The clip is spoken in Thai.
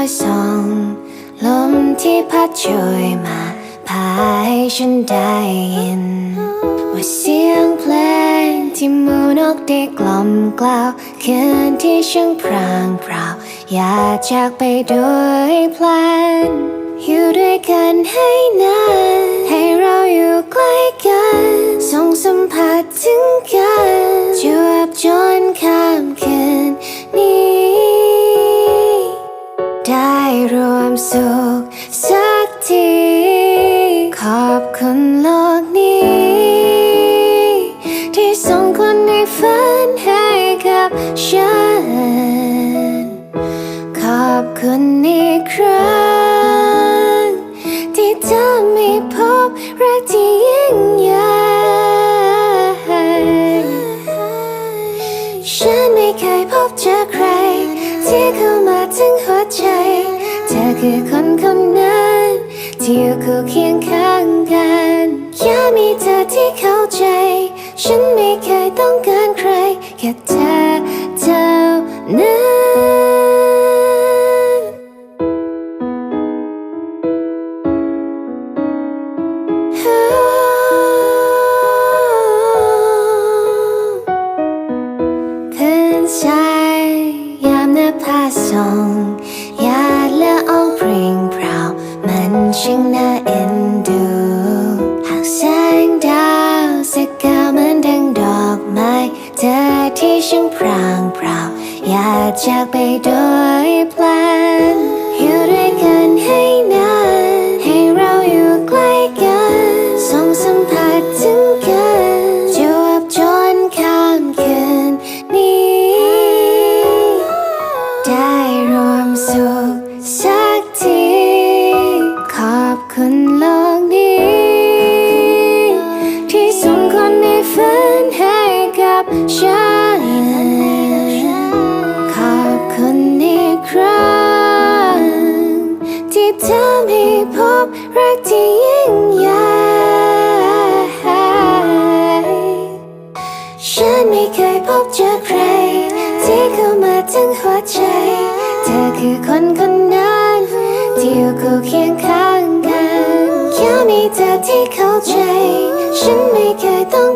อยส่องลมที่พัดโชยมาพาให้ฉันได้ยิน ว่าเสียงเพลงที่มูนกได้กล่อมกล่าวคืนที่ช่างพรางเปล่า อยากจากไปโดยพลันอยู่ด้วยกันให้นาน ให้เราอยู่ใกล้กันส่งสัมผัสถึงกัน รวามสุขสักที ขอบคุณโลกนี้ ที่ส่งคนในฝันให้กับฉัน ขอบคุณอีกครั้ง ที่เธอไม่พบรักที่ยิ่งใหญ่ฉันไม่เคยพบเจอใคร ที่เข้ามาถึงหัวใจ เธอคือคนคนนั้นที่อยู่คู่เคียงข้างกันแค่มีเธอที่เข้าใจ ฉันไม่เคยต้องการใคร แค่เธอเท่านั้นเพื่อนชายยามหน้าผาส่อง ช่างพรางเปล่า อยากจากไปโดยพลันอยู่ด้วยกันให้นาน เธอให้พบรักที่ยิ่งใหญ่ฉันไม่เคยพบเจอใคร ที่เข้ามาถึงหัวใจ เธอคือคนคนนั้น ที่อยู่คู่เคียงข้างกันแค่มีเธอที่เข้าใจ ฉันไม่เคยต้อง